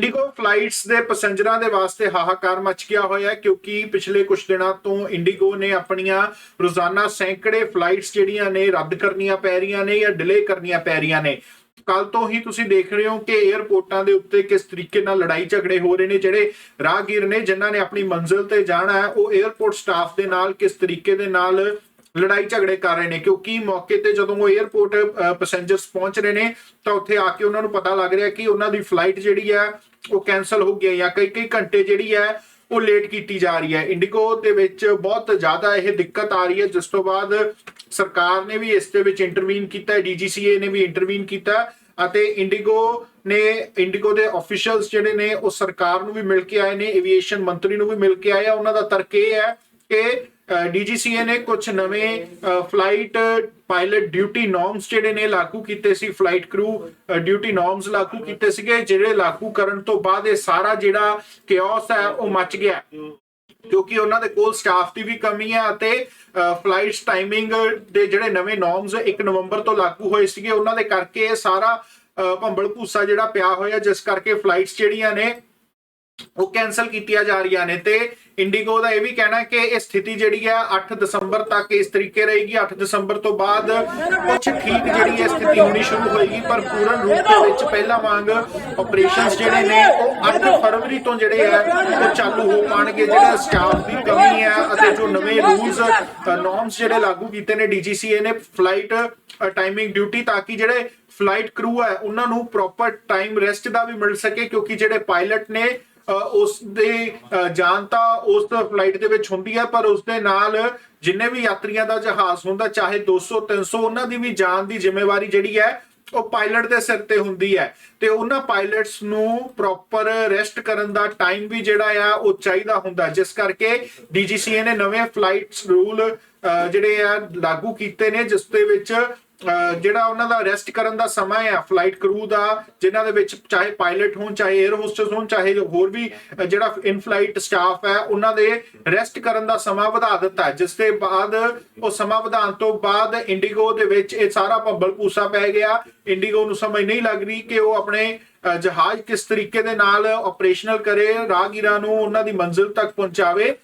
IndiGo flights ਦੇ ਪੈਸੇਂਜਰਾਂ ਦੇ ਵਾਸਤੇ ਹਾਹਾਕਾਰ ਮਚ ਗਿਆ ਹੋਇਆ ਹੈ ਕਿਉਂਕਿ ਪਿਛਲੇ ਕੁਝ ਦਿਨਾਂ ਤੋਂ ਇੰਡੀਗੋ ਨੇ ਆਪਣੀਆਂ ਰੋਜ਼ਾਨਾ ਸੈਂਕੜੇ ਫਲਾਈਟਸ ਜਿਹੜੀਆਂ ਨੇ ਰੱਦ ਕਰਨੀਆਂ ਪੈ ਰਹੀਆਂ ਨੇ ਜਾਂ ਡਿਲੇ ਕਰਨੀਆਂ ਪੈ ਰਹੀਆਂ ਨੇ। ਕੱਲ ਤੋਂ ਹੀ ਤੁਸੀਂ ਦੇਖ ਰਹੇ ਹੋ ਕਿ 에ਅਰਪੋਰਟਾਂ ਦੇ ਉੱਤੇ ਕਿਸ ਤਰੀਕੇ ਨਾਲ ਲੜਾਈ ਝਗੜੇ ਹੋ ਰਹੇ ਨੇ, ਜਿਹੜੇ ਰਾਹਗੀਰ ਨੇ, ਜਿਨ੍ਹਾਂ ਨੇ ਆਪਣੀ ਮੰਜ਼ਿਲ ਤੇ ਜਾਣਾ ਹੈ, ਉਹ 에ਅਰਪੋਰਟ ਸਟਾਫ ਦੇ ਨਾਲ ਕਿਸ ਤਰੀਕੇ ਦੇ ਨਾਲ ਲੜਾਈ ਝਗੜੇ ਕਰ ਰਹੇ ਨੇ, ਕਿਉਂਕਿ ਮੌਕੇ ਤੇ ਜਦੋਂ ਉਹ 에ਅਰਪੋਰਟ ਪੈਸੇਂਜਰਸ ਪਹੁੰਚ ਰਹੇ ਨੇ, ਤਾਂ ਉੱਥੇ ਆ ਕੇ ਉਹਨਾਂ ਨੂੰ ਪਤਾ ਲੱਗ ਰਿਹਾ ਕਿ ਉਹਨਾਂ ਦੀ ਫਲਾਈਟ ਜਿਹੜੀ ਹੈ, ਉਹ ਕੈਨਸਲ ਹੋ ਗਈ ਹੈ ਜਾਂ ਕਈ ਕਈ ਘੰਟੇ ਜਿਹੜੀ ਹੈ, ਉਹ ਲੇਟ ਕੀਤੀ ਜਾ ਰਹੀ ਹੈ। ਇੰਡੀਗੋ ਦੇ ਵਿੱਚ ਬਹੁਤ ਜ਼ਿਆਦਾ ਇਹ ਦਿੱਕਤ ਆ ਰਹੀ ਹੈ। ਜਿਸ ਤੋਂ ਬਾਅਦ ਸਰਕਾਰ ਨੇ ਵੀ ਇਸ ਦੇ ਵਿੱਚ ਇੰਟਰਵੀਨ ਕੀਤਾ ਹੈ ਡੀਜੀਸੀਏ ਨੇ ਵੀ ਇੰਟਰਵੀਨ ਕੀਤਾ ਅਤੇ ਇੰਡੀਗੋ ਨੇ ਇੰਡੀਗੋ ਦੇ ਅਫੀਸ਼ੀਅਲਸ ਜਿਹੜੇ ਨੇ, ਉਹ ਸਰਕਾਰ ਨੂੰ ਵੀ ਮਿਲ ਕੇ ਆਏ ਨੇ ਏਵੀਏਸ਼ਨ ਮੰਤਰੀ ਨੂੰ ਵੀ ਮਿਲ ਕੇ ਆਏ ਆ। ਉਹਨਾਂ ਦਾ ਤਰਕ ਇਹ ਹੈ ਕਿ ਡੀਜੀਸੀਏ ਨੇ ਕੁਝ ਨਵੇਂ ਫਲਾਈਟ ਪਾਇਲਟ ਡਿਊਟੀ ਨਾਰਮਸ ਜਿਹੜੇ ਨੇ ਲਾਗੂ ਕੀਤੇ ਸੀ ਫਲਾਈਟ ਕਰੂ ਡਿਊਟੀ ਨਾਰਮਸ ਲਾਗੂ ਕੀਤੇ ਸੀਗੇ, ਜਿਹੜੇ ਲਾਗੂ ਕਰਨ ਤੋਂ ਬਾਅਦ ਇਹ ਸਾਰਾ ਜਿਹੜਾ ਕਿਓਸ ਹੈ, ਉਹ ਮਚ ਗਿਆ। ਕਿਉਂਕਿ ਉਹਨਾਂ ਦੇ ਕੋਲ ਸਟਾਫ ਦੀ ਵੀ ਕਮੀ ਹੈ ਅਤੇ ਫਲਾਈਟਸ ਟਾਈਮਿੰਗ ਦੇ ਜਿਹੜੇ ਨਵੇਂ ਨਾਰਮਸ 1 ਨਵੰਬਰ ਤੋਂ ਲਾਗੂ ਹੋਏ ਸੀਗੇ, ਉਹਨਾਂ ਦੇ ਕਰਕੇ ਇਹ ਸਾਰਾ ਭੰਬਲ ਭੂਸਾ ਜਿਹੜਾ ਪਿਆ ਹੋਇਆ, ਜਿਸ ਕਰਕੇ ਫਲਾਈਟਸ ਜਿਹੜੀਆਂ ਨੇ ਉਹ ਕੈਨਸਲ ਕੀਤੀਆਂ ਜਾ ਰਹੀਆਂ ਨੇ ਤੇ ਇੰਡੀਗੋ ਦਾ ਇਹ ਵੀ ਕਹਿਣਾ ਕਿ ਇਹ ਸਥਿਤੀ ਜਿਹੜੀ ਹੈ 8 ਦਸੰਬਰ ਤੱਕ ਇਸ ਤਰੀਕੇ ਰਹੇਗੀ। 8 ਦਸੰਬਰ ਤੋਂ ਬਾਅਦ ਕੁਝ ਠੀਕ ਜਿਹੜੀ ਹੈ ਸਥਿਤੀ ਹੋਣੀ ਸ਼ੁਰੂ ਹੋਏਗੀ, ਪਰ ਪੂਰਨ ਰੂਪ ਦੇ ਵਿੱਚ ਪਹਿਲਾਂ ਵਾਂਗ ਆਪਰੇਸ਼ਨਸ ਜਿਹੜੇ ਨੇ ਉਹ 8 ਫਰਵਰੀ ਤੋਂ ਜਿਹੜੇ ਹੈ ਉਹ ਚਾਲੂ ਹੋ ਪਾਣਗੇ। ਜਿਹੜਾ ਸਟਾਫ ਦੀ ਕਮੀ ਹੈ ਅਤੇ ਜੋ ਨਵੇਂ ਰੂਲਸ ਨਾਰਮਸ ਜਿਹੜੇ ਲਾਗੂ ਕੀਤੇ ਨੇ ਡੀਜੀਸੀਏ ਨੇ ਫਲਾਈਟ ਟਾਈਮਿੰਗ ਡਿਊਟੀ ਤਾਂ ਕਿ ਜਿਹੜੇ ਫਲਾਈਟ ਕਰੂ ਹੈ, ਉਹਨਾਂ ਨੂੰ ਪ੍ਰੋਪਰ ਟਾਈਮ ਰੈਸਟ ਦਾ ਵੀ ਮਿਲ ਸਕੇ, ਕਿਉਂਕਿ ਜਿਹੜੇ ਪਾਇਲਟ ਨੇ ਉਸ ਦੇ ਅ, ਜਾਨ ਤਾਂ ਉਸ ਫਲਾਈਟ ਦੇ ਵਿੱਚ ਹੁੰਦੀ ਹੈ ਪਰ ਉਸ ਦੇ ਨਾਲ ਜਿੰਨੇ ਵੀ ਯਾਤਰੀਆਂ ਦਾ ਜਹਾਜ਼ ਹੁੰਦਾ ਚਾਹੇ 200 300 ਉਹਨਾਂ ਦੀ ਵੀ ਜਾਨ ਦੀ ਜ਼ਿੰਮੇਵਾਰੀ ਜਿਹੜੀ ਹੈ ਉਹ ਪਾਇਲਟ ਦੇ ਸਿਰ ਤੇ ਹੁੰਦੀ ਹੈ। ਤੇ ਉਹਨਾਂ ਪਾਇਲਟਸ ਨੂੰ ਪ੍ਰੋਪਰ ਰੈਸਟ ਕਰਨ ਦਾ ਟਾਈਮ ਵੀ ਜਿਹੜਾ ਆ ਉਹ ਚਾਹੀਦਾ ਹੁੰਦਾ ਜਿਸ ਕਰਕੇ ਡੀਜੀਸੀਏ ਨੇ ਨਵੇਂ ਫਲਾਈਟਸ ਰੂਲ ਜਿਹੜੇ ਆ ਲਾਗੂ ਕੀਤੇ ਨੇ ਜਿਸ ਦੇ ਵਿੱਚ ਜਿਹੜਾ ਉਹਨਾਂ ਦਾ ਰੈਸਟ ਕਰਨ ਦਾ ਸਮਾਂ ਹੈ ਫਲਾਈਟ ਕਰੂ ਦਾ ਜਿਨ੍ਹਾਂ ਦੇ ਵਿੱਚ ਚਾਹੇ ਪਾਇਲਟ ਹੋਣ ਚਾਹੇ 에ਅਰ ਹੋਸਟਸ ਹੋਣ ਚਾਹੇ ਹੋਰ ਵੀ ਜਿਹੜਾ ਇਨ ਫਲਾਈਟ ਸਟਾਫ ਹੈ ਉਹਨਾਂ ਦੇ ਰੈਸਟ ਕਰਨ ਦਾ ਸਮਾਂ ਵਧਾ ਦਿੱਤਾ ਹੈ, ਜਿਸ ਦੇ ਬਾਅਦ ਉਹ ਸਮਾਂ ਵਧਾਉਣ ਤੋਂ ਬਾਅਦ ਇੰਡੀਗੋ ਦੇ ਵਿੱਚ ਇਹ ਸਾਰਾ ਭੰਬਲ ਭੂਸਾ ਪੈ ਗਿਆ। ਇੰਡੀਗੋ ਨੂੰ ਸਮਝ ਨਹੀਂ ਲੱਗ ਰਹੀ ਕਿ ਉਹ ਆਪਣੇ ਜਹਾਜ਼ ਕਿਸ ਤਰੀਕੇ ਦੇ ਨਾਲ ਆਪਰੇਸ਼ਨਲ ਕਰੇ ਰਾਹਗੀਰਾਂ ਨੂੰ ਉਹਨਾਂ ਦੀ ਮੰਜ਼ਿਲ ਤੱਕ ਪਹੁੰਚਾਵੇ।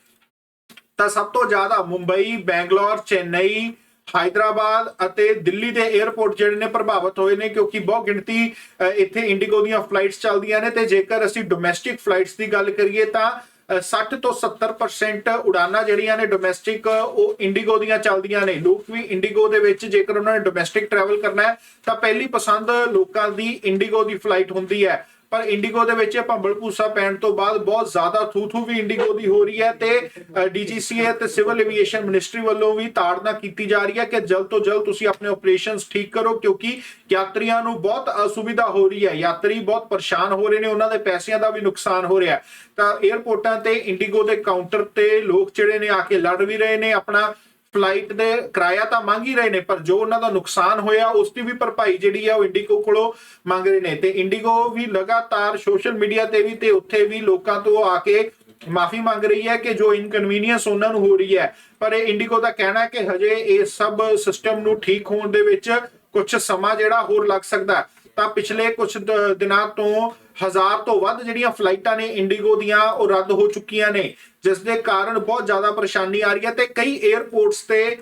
ਤਾਂ ਸਭ ਤੋਂ ਜ਼ਿਆਦਾ ਮੁੰਬਈ ਬੈਂਗਲੌਰ ਚੇਨਈ ਹਾਈਦਰਾਬਾਦ ਅਤੇ ਦਿੱਲੀ ਦੇ 에ਅਰਪੋਰਟ ਜਿਹੜੇ ਨੇ ਪ੍ਰਭਾਵਿਤ ਹੋਏ ਨੇ ਕਿਉਂਕਿ ਬਹੁਤ ਗਿਣਤੀ ਇੱਥੇ ਇੰਡੀਗੋ ਦੀਆਂ ਫਲਾਈਟਸ ਚੱਲਦੀਆਂ ਨੇ ਤੇ ਜੇਕਰ ਅਸੀਂ ਡੋਮੈਸਟਿਕ ਫਲਾਈਟਸ ਦੀ ਗੱਲ ਕਰੀਏ ਤਾਂ ਅ, 60 ਤੋਂ 70% ਉਡਾਨਾਂ ਜਿਹੜੀਆਂ ਨੇ ਡੋਮੈਸਟਿਕ ਉਹ ਇੰਡੀਗੋ ਦੀਆਂ ਚੱਲਦੀਆਂ ਨੇ। ਲੋਕ ਵੀ ਇੰਡੀਗੋ ਦੇ ਵਿੱਚ ਜੇਕਰ ਉਹਨਾਂ ਨੇ ਡੋਮੈਸਟਿਕ ਟਰੈਵਲ ਕਰਨਾ ਹੈ ਤਾਂ ਪਹਿਲੀ ਪਸੰਦ ਲੋਕਾਂ ਦੀ ਇੰਡੀਗੋ ਦੀ ਫਲਾਈਟ ਹੁੰਦੀ ਹੈ। ਪਰ ਇੰਡੀਗੋ ਦੇ ਵਿੱਚ ਭੰਬਲ ਭੂਸਾ ਪੈਣ ਤੋਂ ਬਾਅਦ ਬਹੁਤ ਜ਼ਿਆਦਾ ਥੂ ਥੂ ਵੀ ਇੰਡੀਗੋ ਦੀ ਹੋ ਰਹੀ ਹੈ ਤੇ ਡੀਜੀਸੀਏ ਤੇ ਸਿਵਲ ਐਵੀਏਸ਼ਨ ਮਿਨਿਸਟਰੀ ਵੱਲੋਂ ਵੀ ਤਾੜਨਾ ਕੀਤੀ ਜਾ ਰਹੀ ਹੈ ਕਿ ਜਲਦ ਤੋਂ ਜਲਦ ਤੁਸੀਂ ਆਪਣੇ ਆਪਰੇਸ਼ਨਸ ਠੀਕ ਕਰੋ, ਕਿਉਂਕਿ ਯਾਤਰੀਆਂ ਨੂੰ ਬਹੁਤ ਅਸੁਵਿਧਾ ਹੋ ਰਹੀ ਹੈ। ਯਾਤਰੀ ਬਹੁਤ ਪਰੇਸ਼ਾਨ ਹੋ ਰਹੇ ਨੇ, ਉਹਨਾਂ ਦੇ ਪੈਸਿਆਂ ਦਾ ਵੀ ਨੁਕਸਾਨ ਹੋ ਰਿਹਾ ਤਾਂ 에ਅਰਪੋਰਟਾਂ ਤੇ ਇੰਡੀਗੋ ਦੇ ਕਾਊਂਟਰ ਤੇ ਲੋਕ ਜਿਹੜੇ ਨੇ ਆ ਕੇ ਲੜ ਵੀ ਰਹੇ ਨੇ, ਆਪਣਾ ਫਲਾਈਟ ਦੇ ਕਿਰਾਇਆ ਤਾਂ ਮੰਗ ਹੀ ਰਹੇ ਨੇ, ਪਰ ਜੋ ਉਹਨਾਂ ਦਾ ਨੁਕਸਾਨ ਹੋਇਆ ਉਸ ਦੀ ਵੀ ਭਰਪਾਈ ਜਿਹੜੀ ਹੈ ਉਹ ਇੰਡੀਗੋ ਕੋਲੋਂ ਮੰਗ ਰਹੇ ਨੇ। ਤੇ ਇੰਡੀਗੋ ਵੀ ਲਗਾਤਾਰ ਸੋਸ਼ਲ ਮੀਡੀਆ ਤੇ ਵੀ ਤੇ ਉੱਥੇ ਵੀ ਲੋਕਾਂ ਤੋਂ ਆ ਕੇ ਮਾਫੀ ਮੰਗ ਰਹੀ ਹੈ ਕਿ ਜੋ ਇਨਕਨਵੀਨੀਅੰਸ ਉਹਨਾਂ ਨੂੰ ਹੋ ਰਹੀ ਹੈ, ਪਰ ਇਹ ਇੰਡੀਗੋ ਦਾ ਕਹਿਣਾ ਹੈ ਕਿ ਹਜੇ ਇਹ ਸਭ ਸਿਸਟਮ ਨੂੰ ਠੀਕ ਹੋਣ ਦੇ ਵਿੱਚ ਕੁਝ ਸਮਾਂ ਜਿਹੜਾ ਹੋਰ ਲੱਗ ਸਕਦਾ। ਤਾਂ ਪਿਛਲੇ ਕੁਝ ਦਿਨਾਂ ਤੋਂ ਹਜ਼ਾਰ ਤੋਂ ਵੱਧ ਜਿਹੜੀਆਂ ਫਲਾਈਟਾਂ ਨੇ ਇੰਡੀਗੋ ਦੀਆਂ, ਉਹ ਰੱਦ ਹੋ ਚੁੱਕੀਆਂ ਨੇ, ਜਿਸ ਦੇ ਕਾਰਨ ਬਹੁਤ ਜ਼ਿਆਦਾ ਪਰੇਸ਼ਾਨੀ ਆ ਰਹੀ ਹੈ ਤੇ ਕਈ 에ਅਰਪੋਰਟਸ ਤੇ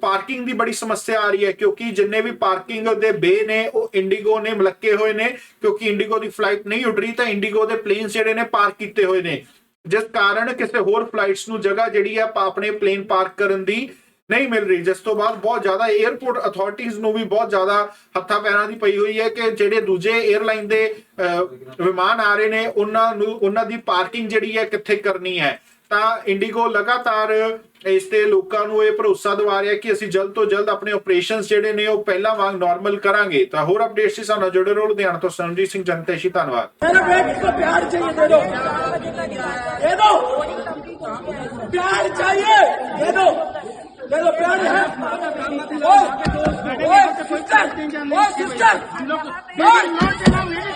ਪਾਰਕਿੰਗ ਦੀ ਬੜੀ ਸਮੱਸਿਆ ਆ ਰਹੀ ਹੈ, ਕਿਉਂਕਿ ਜਿੰਨੇ ਵੀ ਪਾਰਕਿੰਗ ਦੇ ਬੇ ਨੇ, ਉਹ ਇੰਡੀਗੋ ਨੇ ਮਲੱਕੇ ਹੋਏ ਨੇ, ਕਿਉਂਕਿ ਇੰਡੀਗੋ ਦੀ ਫਲਾਈਟ ਨਹੀਂ ਉੱਡ ਰਹੀ ਤਾਂ ਇੰਡੀਗੋ ਦੇ ਪਲੇਨਸ ਜਿਹੜੇ ਨੇ ਪਾਰਕ ਕੀਤੇ ਹੋਏ ਨੇ। ਜਿਸ ਕਾਰਨ ਕਿਸੇ ਹੋਰ ਫਲਾਈਟਸ ਨੂੰ ਜਗ੍ਹਾ ਜਿਹੜੀ ਆ ਪਾ- ਆਪਣੇ ਪਲੇਨ ਪਾਰਕ ਕਰਨ ਦੀ ਨਹੀਂ ਮਿਲ ਰਹੀ। ਜਿਸ ਤੋਂ ਬਾਅਦ ਬਹੁਤ ਜ਼ਿਆਦਾ 에어ਪੋਰਟ ਅਥਾਰਟੀਆਂ ਨੂੰ ਵੀ ਬਹੁਤ ਜ਼ਿਆਦਾ ਹੱਥਾਂ ਪੈਰਾਂ ਦੀ ਪਈ ਹੋਈ ਹੈ ਕਿ ਜਿਹੜੇ ਦੂਜੇ 에ਅਰਲਾਈਨ ਦੇ ਵਿਮਾਨ ਆ ਰਹੇ ਨੇ, ਉਹਨਾਂ ਨੂੰ, ਉਹਨਾਂ ਦੀ ਪਾਰਕਿੰਗ ਜਿਹੜੀ ਹੈ ਕਿੱਥੇ ਕਰਨੀ ਹੈ? ਤਾਂ ਇੰਡੀਗੋ ਲਗਾਤਾਰ ਇਸ ਤੇ ਲੋਕਾਂ ਨੂੰ ਇਹ ਭਰੋਸਾ ਦਿਵਾ ਰਿਹਾ ਕਿ ਅਸੀਂ ਜਲਦ ਤੋਂ ਜਲਦ ਆਪਣੇ ਆਪਰੇਸ਼ਨਸ ਜਿਹੜੇ ਨੇ ਉਹ ਪਹਿਲਾਂ ਵਾਂਗ ਨਾਰਮਲ ਕਰਾਂਗੇ। ਤਾਂ ਹੋਰ ਅਪਡੇਟਸ ਸੀ ਸਾਨੂੰ ਜੁੜੇ ਰਹੋ। ਲੁਧਿਆਣਾ ਤੋਂ ਸੰਜੀਤ ਸਿੰਘ ਜਨਤੇਸ਼ੀ ਧੰਨਵਾਦ। दे दो प्यार है। ओ ओ सिस्टर ओ सिस्टर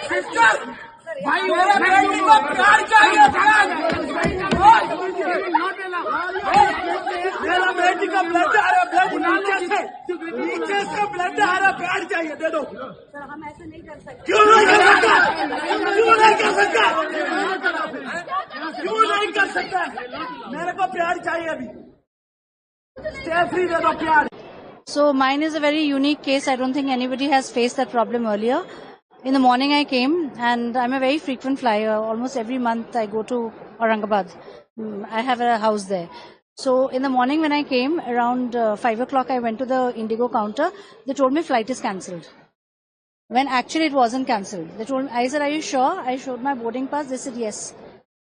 सिस्टर भाई मेरे बेटे को प्यार चाहिए मेरा बेटी का ब्लड आ रहा ब्लड नीचे से नीचे से ब्लड आ रहा प्यार चाहिए दे दो। हम ऐसे नहीं कर सकते? क्यों नहीं कर सकता? क्यों नहीं कर सकता? क्यों नहीं कर सकता? मेरे को प्यार चाहिए अभी। So mine is a very unique case. I don't think anybody has faced that problem earlier. In the morning I came and I'm a very frequent flyer. Almost every month I go to Aurangabad. Mm, I have a house there. So in the morning when I came around uh, five o'clock, I went to the Indigo counter. They told me flight is cancelled. When actually it wasn't cancelled. They told me, I said, are you sure? I showed my boarding pass. They said, yes.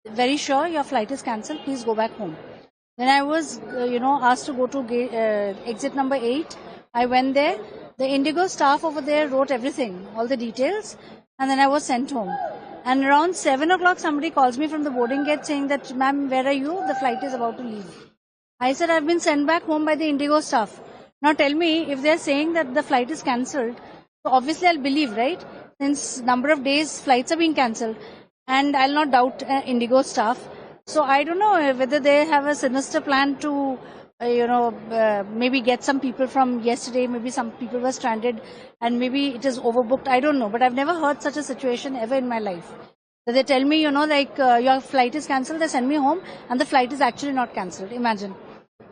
Very sure your flight is cancelled. Please go back home. When I was, uh, you know, asked to go to uh, exit number eight, I went there. The Indigo staff over there wrote everything, all the details, and then I was sent home. And around seven o'clock, somebody calls me from the boarding gate saying that, "Ma'am, where are you? The flight is about to leave." I said, "I've been sent back home by the Indigo staff." Now tell me, if they're saying that the flight is cancelled, so obviously I'll believe, right? Since number of days flights are being cancelled, and I'll not doubt uh, Indigo staff. So I don't know uh, whether they have a sinister plan to, uh, you know, uh, maybe get some people from yesterday. Maybe some people were stranded, and maybe it is overbooked. I don't know, but I've never heard such a situation ever in my life. They tell me, you know, like uh, your flight is cancelled. They send me home, and the flight is actually not cancelled. Imagine.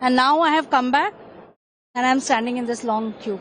And now I have come back, and I'm standing in this long queue.